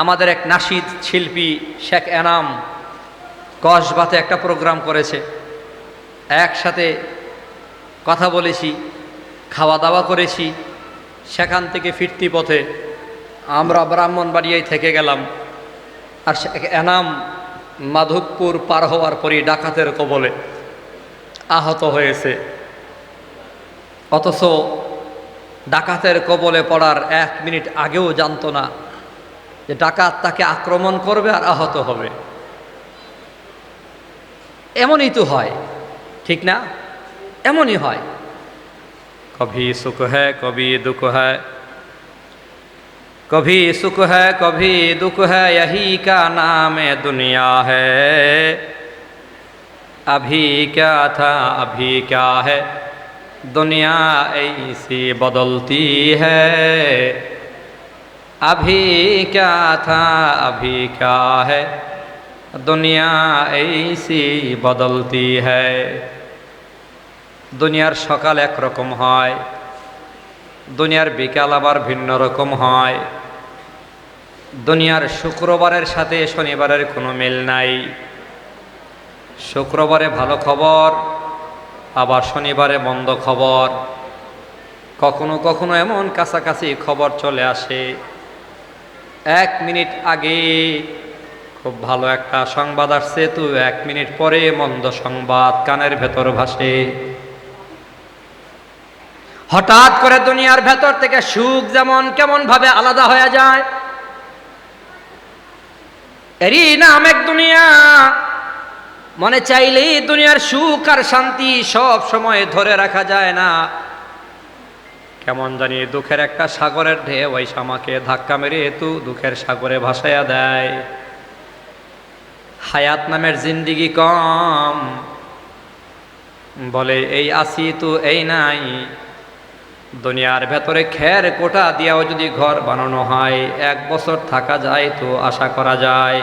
আমাদের এক নাসিদ শিল্পী শেখ এনাম কসবাতে একটা প্রোগ্রাম করেছে। একসাথে কথা বলেছি খাওয়া দাওয়া করেছি, সেখান থেকে ফিরতি পথে আমরা ব্রাহ্মণবাড়িয়ায় থেকে গেলাম। আর শেখ এনাম মাধবপুর পার হওয়ার পরই ডাকাতের কবলে আহত হয়েছে। অথচ ডাকাতের কবলে পড়ার এক মিনিট আগেও জানতো না যে ডাকাত তাকে আক্রমণ করবে আর আহত হবে এমনই তো হয় ঠিক না এমনই হয় কভি সুখ হ্যায় কভি দুঃখ হ্যায় कभी सुख है कभी दुख है यही का नाम है दुनिया है अभी क्या था अभी क्या है दुनिया ऐसी बदलती है अभी क्या था अभी क्या है दुनिया ऐसी बदलती है দুনিয়ার সকাল একরকম হয় দুনিয়ার বিকাল আবার ভিন্ন রকম হয় দুনিয়ার শুক্রবারের সাথে শনিবারের কোনো মিল নাই শুক্রবারে ভালো খবর আবার শনিবারে মন্দ খবর কখনো কখনো এমন কাছাকাছি খবর চলে আসে এক মিনিট আগে খুব ভালো একটা সংবাদ আসছে, তো এক মিনিট পরে মন্দ সংবাদ কানের ভেতর ভাসে। হঠাৎ করে দুনিয়ার ভেতর থেকে সুখ যেমন কেমন ভাবে আলাদা হয়ে যায়, এরই নাম এক দুনিয়া। মনে চাইলেই দুনিয়ার সুখ আর শান্তি সব সময় ধরে রাখা যায় না। কেমন জানি দুঃখের একটা সাগরের ঢেউ ওই আমাকে ধাক্কা মেরে তু দুঃখের সাগরে ভাসাইয়া দেয়। হায়াত নামের জিন্দিগি কম। বলে, এই আসি তো, এই নাই। দুনিয়ার ভেতরে খের কোটা দিয়াও যদি ঘর বানানো হয়, এক বছর থাকা যায় তো, আশা করা যায়।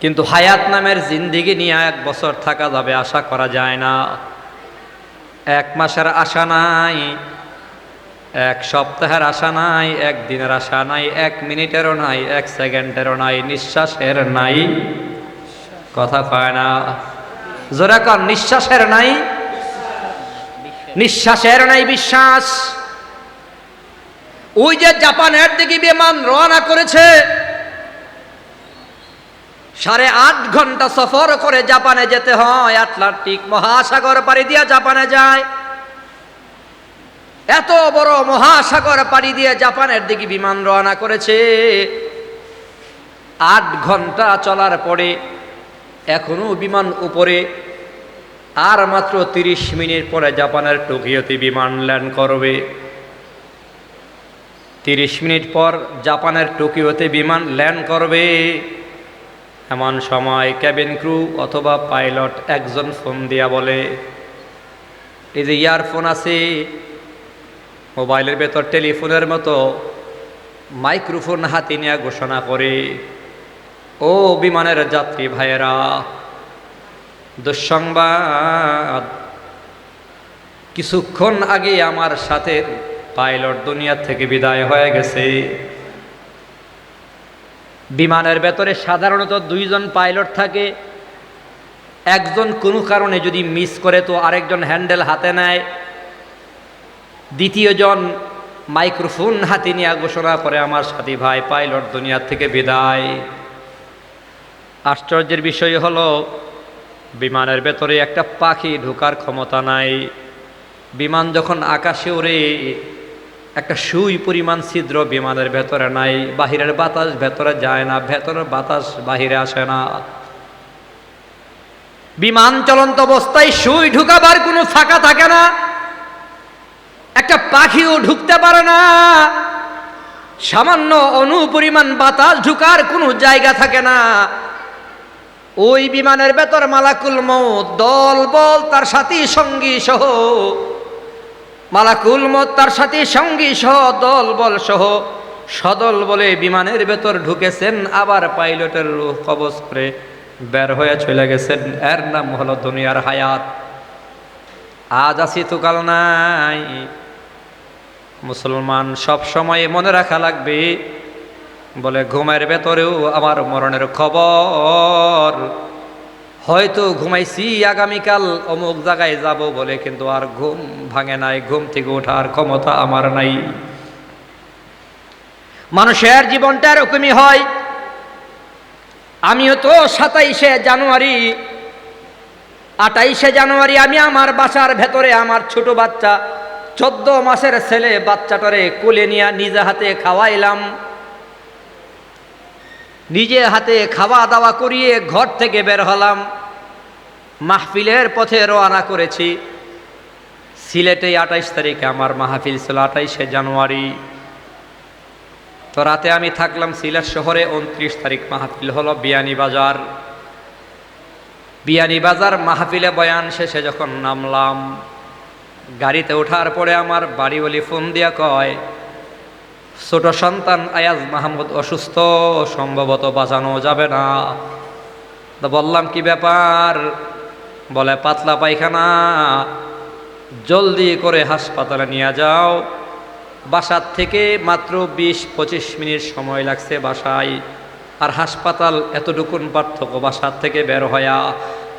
কিন্তু হায়াত নামের জিন্দিগি নিয়ে এক বছর থাকা যাবে, আশা করা যায় না। এক মাসের আশা নাই, এক সপ্তাহের আশা নাই, এক দিনের আশা নাই, এক মিনিটেরও নাই, এক সেকেন্ডেরও নাই, নিঃশ্বাসের নাই। কথা কয় না? জোরা কর নিঃশ্বাসের নাই? নিঃশ্বাসের নাই বিশ্বাস। ওই যে জাপানের দিকে বিমান রওনা করেছে সাড়ে আট ঘণ্টা সফর করে জাপানে যেতে হয়। আটলান্টিক মহাসাগর পাড়ি দিয়ে জাপানে যায়। এত বড় মহাসাগর পাড়ি দিয়ে জাপানের দিকে বিমান রওনা করেছে। আট ঘণ্টা চলার পরে এখনও বিমান উপরে, আর মাত্র তিরিশ মিনিট পরে জাপানের টোকিওতে বিমান ল্যান্ড করবে। তিরিশ মিনিট পর জাপানের টোকিওতে বিমান ল্যান্ড করবে। এমন সময় ক্যাবিন ক্রু অথবা পাইলট একজন ফোন দিয়া বলে, এই যে ইয়ারফোন আছে, মোবাইলের ভেতর টেলিফোনের মতো মাইক্রোফোন হাতে নিয়ে ঘোষণা করে, ও বিমানের যাত্রী ভাইয়েরা, দুঃসংবাদ। কিছুক্ষণ আগে আমার সাথে পাইলট দুনিয়া থেকে বিদায় হয়ে গেছে। বিমানের ভেতরে সাধারণত দুইজন পাইলট থাকে। একজন কোনো কারণে যদি মিস করে তো আরেকজন হ্যান্ডেল হাতে নেয়। দ্বিতীয়জন মাইক্রোফোন হাতে নিয়ে ঘোষণা করে, আমার সাথী ভাই, পাইলট দুনিয়ার থেকে বিদায়। আশ্চর্যের বিষয় হলো, বিমানের ভেতরে একটা পাখি ঢোকার ক্ষমতা নাই। বিমান যখন আকাশে ওড়ে একটা সুই পরিমাণ ছিদ্র বিমানের ভেতরে নাই, বাহিরের বাতাস ভেতরে যায় না, ভেতরের বাতাস বাহিরে আসে না। বিমান চলন্ত অবস্থায় সুই ঢুকাবার কোনো ফাঁকা থাকে না। একটা পাখিও ঢুকতে পারে না। সামান্য অনুপরিমাণ বাতাস ঢুকার কোনো জায়গা থাকে না। ওই বিমানের ভেতর মালাকুল মত দল বল তার সাথী সঙ্গী সহ মালাকুল মত তার সাথে সঙ্গী সহ দল বল সহ। সদল বলে বিমানের ভেতর ঢুকেছেন আবার পাইলটের কবজ করে বের হয়ে চলে গেছেন, এর নাম হলো দুনিয়ার হায়াত। আজ আছি তো কাল নাই। মুসলমান সব সময় মনে রাখা লাগবে, বলে ঘুমের ভেতরেও আমার মরণের খবর। হয়তো ঘুমাইছি, আগামীকাল অমুক জায়গায় যাব বলে কিন্তু আর ঘুম ভাঙে নাই, ঘুম থেকে ওঠার ক্ষমতা আমার নাই। মানুষের জীবনটা এরকমই হয়। আমিও তো সাতাইশে জানুয়ারি, আটাইশে জানুয়ারি আমি আমার বাসার ভেতরে আমার ছোট বাচ্চা, চোদ্দ মাসের ছেলে বাচ্চাটারে কোলে নিয়ে নিজে হাতে খাওয়াইলাম। নিজে হাতে খাওয়া দাওয়া করিয়ে ঘর থেকে বের হলাম। মাহফিলের পথে রওনা করেছি। সিলেটে আঠাইশ তারিখে আমার মাহফিল ছিল আঠাইশে জানুয়ারি। তো রাতে আমি থাকলাম সিলেট শহরে, উনত্রিশ তারিখ মাহফিল হলো বিয়ানীবাজার বিয়ানীবাজার মাহফিলে বয়ান শেষে যখন নামলাম, গাড়িতে ওঠার পরে আমার বাড়িওয়ালি ফোন দিয়া কয় ছোট সন্তান আয়াজ মাহমুদ অসুস্থ, সম্ভবত বাঁচানো যাবে না। তো বললাম, কি ব্যাপার? বলে, পাতলা পায়খানা। জলদি করে হাসপাতালে নিয়ে যাও। বাসার থেকে মাত্র বিশ পঁচিশ মিনিট সময় লাগছে বাসায়। আর হাসপাতাল এতটুকুন পার্থক্য বাসার থেকে বের হয়া।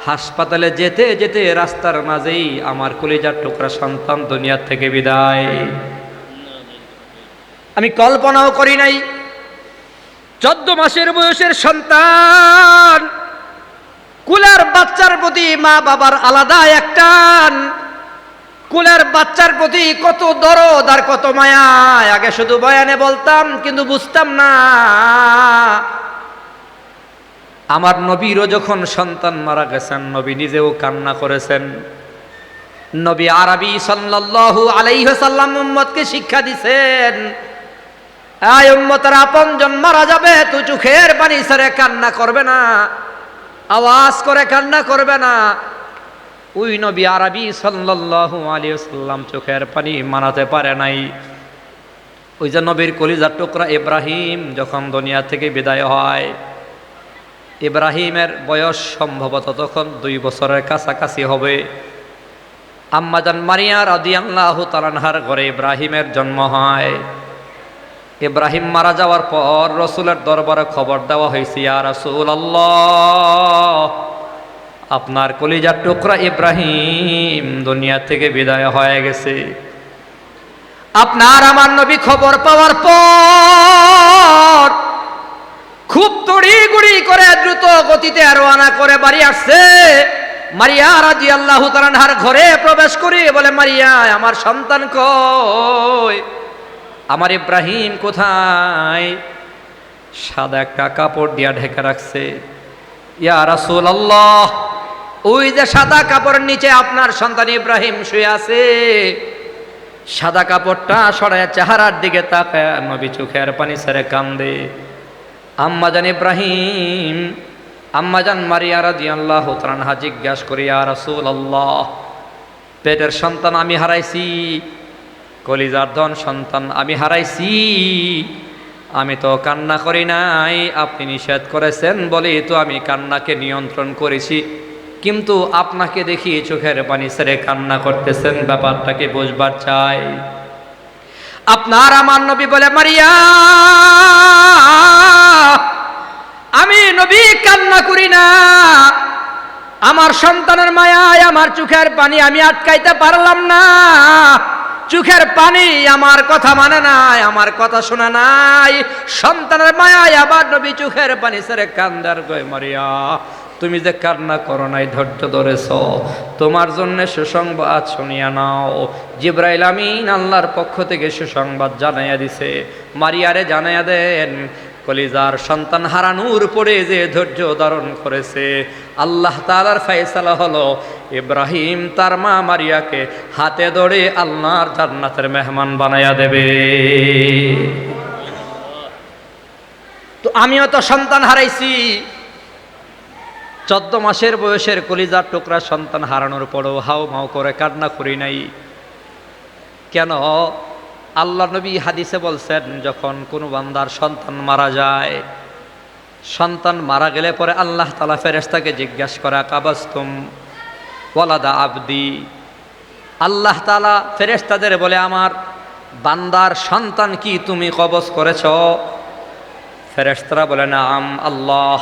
হাসপাতালে যেতে যেতে রাস্তার মাঝেই আমার কলিজার টুকরা সন্তান দুনিয়ার থেকে বিদায়। আমি কল্পনাও করি নাই। চোদ্দ মাসের বয়সের সন্তান, কুলার বাচ্চার প্রতি মা বাবার আলাদা একটান। কুলের বাচ্চার প্রতি কত দরদ আর কত মায়া, আগে শুধু বয়ানে বলতাম, কিন্তু বুঝতাম না। আমার নবীরও যখন সন্তান মারা গেছেন, নবী নিজেও কান্না করেছেন। নবী আরবি সাল্লাল্লাহু আলাইহি সাল্লাম উম্মতকে শিক্ষা দিছেন আয় উম্মতের আপনজন মারা যাবে তুই চোখের পানি ছেড়ে কান্না করবে না। আওয়াজ করে কান্না করবে না। ওই নবী আরবি সাল্লাল্লাহু আলাইহি সাল্লাম চোখের পানি মানাতে পারে নাই। ওই যে নবীর কলিজার টুকরা ইব্রাহিম যখন দুনিয়া থেকে বিদায় হয়, ইব্রাহিমের বয়স সম্ভবত তখন দুই বছরের কাছাকাছি হবে। আম্মাজান মারিয়া রাদিয়াল্লাহু তালানহার ঘরে ইব্রাহিমের জন্ম হয়। ইব্রাহিম মারা যাওয়ার পর রসুলের দরবারে খবর দেওয়া হয়েছে, ইয়া আল্লাহ আপনার কলিজার টুকরা ইব্রাহিম দুনিয়া থেকে বিদায় হয়ে গেছে। আপনার আমার নবী খবর পাওয়ার পর খুব তড়ি গুড়ি করে দ্রুত গতিতে রওনা করে বাড়ি আসছে। মারিয়া রাজি আল্লাহ তালানহার ঘরে প্রবেশ করি বলে, মারিয়া, আমার সন্তান কই? আমার ইব্রাহিম কোথায়? সাদা একটা কাপড় দিয়া ঢেকে রাখছে। ইয়া রাসূল আল্লাহ ওই যে সাদা কাপড়ের নিচে আপনার সন্তান ইব্রাহিম শুয়ে আছে। সাদা কাপড়টা সরায় চেহারার দিকে তাকায় চোখের পানি ছেড়ে কান্দে। আম্মাজান ইব্রাহিম আম্মাজান মারিয়া রাজি আল্লাহ তালানহা জিজ্ঞাসা করি, ইয়া রাসূল আল্লাহ পেটের সন্তান আমি হারাইছি। কলিজার ধন সন্তান আমি হারাইছি। আমি তো কান্না করি নাই। আপনি নিষেধ করেছেন বলে তো আমি কান্নাকে নিয়ন্ত্রণ করেছি। কিন্তু আপনাকে দেখি চোখের পানি ছেড়ে কান্না করতেছেন, ব্যাপারটাকে বুঝবার চাই। আপনার আমার নবী বলে, মারিয়া, আমি নবী কান্না করি না। আমার সন্তানের মায়ায়, আমার চোখের পানি আমি আটকাইতে পারলাম না। চোখের পানি আমার কথা মানে নাই, আমার কথা শোনা নাই। সন্তানের মায়ায় আবার নবী চোখের পানি সেরে কান্দার গয় মারিয়া। তুমি যে কান্না করো নাই, ধৈর্য ধরেছ। তোমার জন্য সুসংবাদ শুনিয়া নাও। জিব্রাইল আমিন আল্লাহর পক্ষ থেকে সুসংবাদ জানাইয়া দিছে। মারিয়ারে জানাইয়া দেন কলিজার সন্তান হারানোর পরে যে ধৈর্য ধারণ করেছে, আল্লাহ তালার ফাইসালা হলো ইব্রাহিম তার মা মারিয়াকে হাতে ধরে আল্লাহর জান্নাতের মেহমান বানাইয়া দেবে। তো আমিও তো সন্তান হারাইছি। চোদ্দ মাসের বয়সের কলিজার টুকরা সন্তান হারানোর পরও হাও মাও করে কান্না করি নাই। কেন? আল্লাহ নবী হাদিসে বলছেন, যখন কোনো বান্দার সন্তান মারা যায়, সন্তান মারা গেলে পরে আল্লাহ তালা ফেরেস্তাকে জিজ্ঞাসা করা কাবাস্তুম ওয়ালাদা আবদি? আল্লাহ তালা ফেরেস্তাদের বলে, আমার বান্দার সন্তান কি তুমি কবজ করেছ? ফেরেশতারা বলে না আম আল্লাহ।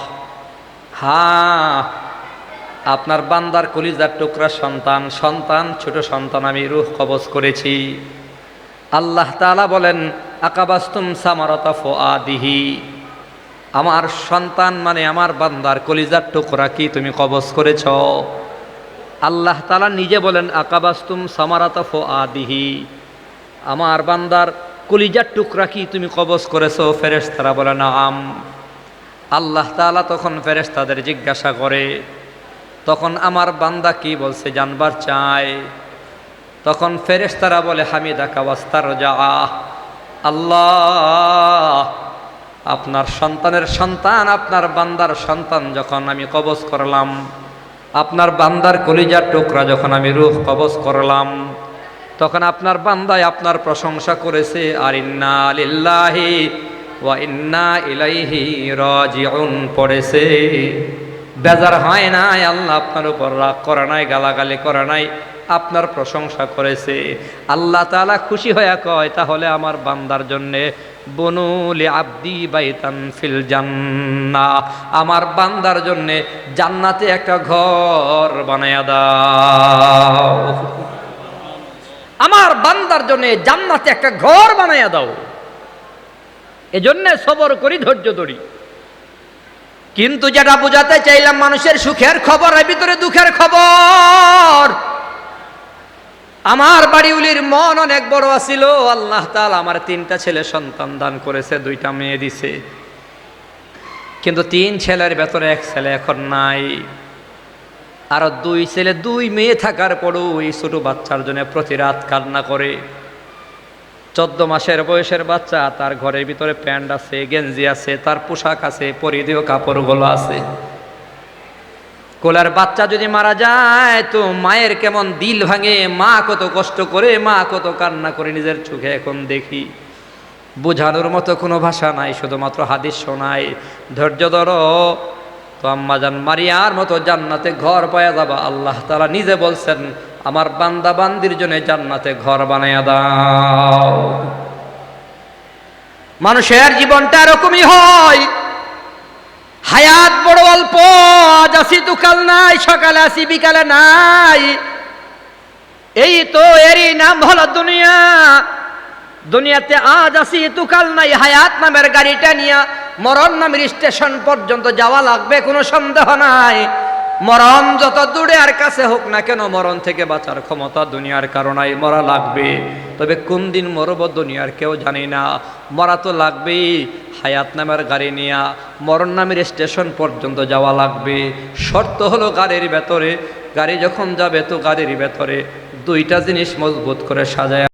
হ্যাঁ আপনার বান্দার কলিজার টুকরা সন্তান সন্তান, ছোট সন্তান, আমি রুহ কবজ করেছি। আল্লাহ তালা বলেন, আকাবাস্তুম সামারতা আদিহি আমার সন্তান মানে আমার বান্দার কলিজার টুকরা কি তুমি কবজ করেছ? আল্লাহ তালা নিজে বলেন, আকাবাস্তুম সামারাতা আদিহি আমার বান্দার কলিজার টুকরা কি তুমি কবজ করেছ? ফেরেশতারা বলে না আম আল্লাহ তালা তখন ফেরেশতাদের জিজ্ঞাসা করে, তখন আমার বান্দা কি বলছে জানবার চায়। তখন ফেরেশতারা বলে হামিদা কাওয়াস্তার যা আল্লাহ, আপনার সন্তানের সন্তান, আপনার বান্দার সন্তান যখন আমি কবজ করলাম, আপনার বান্দার কলিজার টুকরা যখন আমি রূহ কবজ করলাম, তখন আপনার বান্দায় আপনার প্রশংসা করেছে, আর ইন্না লিল্লাহি ওয়া ইন্না ইলাইহি রাজিউন পড়েছে। বেজার হয় নাই, আল্লাহ আপনার উপর রাগ করে নাই, গালাগালি করে নাই। আপনার প্রশংসা করেছে। আল্লাহ তাআলা খুশি হয়ে কয়, তাহলে আমার বান্দার জন্যে বনুলি আব্দি বাইতান ফিল জান্নাহ। আমার বান্দার জন্যে জান্নাতে একটা ঘর বানায়া দাও। আমার বান্দার জন্যে জান্নাতে একটা ঘর বানাইয়া দাও। এজন্য সবর করি, ধৈর্য ধরি। কিন্তু যেটা বোঝাতে চাইলাম মানুষের সুখের খবর ভিতরে দুঃখের খবর। আমার বাড়িউলির মন অনেক বড় আছিল। আল্লাহ তাল আমার তিনটা ছেলে সন্তান দান করেছে, দুইটা মেয়ে দিছে। কিন্তু তিন ছেলের ভেতরে এক ছেলে এখন নাই। আর দুই ছেলে, দুই মেয়ে থাকার পরও এই ছোট বাচ্চার জন্য প্রতি রাত কান্না করে। চোদ্দ মাসের বয়সের বাচ্চা, তার ঘরের ভিতরে প্যান্ট আছে, গেঞ্জি আছে, তার পোশাক আছে, পরিধেয় কাপড়গুলো আছে। কোলার বাচ্চা যদি মারা যায়, তো মায়ের কেমন দিল ভাঙে, মা কত কষ্ট করে, মা কত কান্না করে নিজের চোখে এখন দেখি। বোঝানোর মতো কোনো ভাষা নাই, শুধুমাত্র হাদিস শোনায়, ধৈর্য ধরো। তো আম্মাজান মারিয়ার মতো জান্নাতে ঘর পায়া যাবা। আল্লাহ তালা নিজে বলছেন, আমার বান্দা বান্দির জন্য জান্নাতে ঘর বানাইয়া দাও। মানুষের জীবনটা এরকমই হয়। হায়াত বড় অল্প আসি তো নাই, সকালে আসি বিকালে নাই। এই তো এরই নাম হলো দুনিয়া। দুনিয়াতে আজ আসি তুকাল নাই, হায়াত নামের গাড়িটা নিয়ে মরণ নামের স্টেশন পর্যন্ত যাওয়া লাগবে, কোনো সন্দেহ নাই। মরণ যত দূরে আর কাছে হোক না কেন, মরণ থেকে বাঁচার ক্ষমতা দুনিয়ার কারণাই মরা লাগবে। তবে কোন দিন মরব দুনিয়ার কেউ জানি না। মরা তো লাগবেই, হায়াত নামের গাড়ি নিয়ে মরণ নামের স্টেশন পর্যন্ত যাওয়া লাগবে। শর্ত হলো গাড়ির ভেতরে। গাড়ি যখন যাবে তো গাড়ির ভেতরে দুইটা জিনিস মজবুত করে সাজায়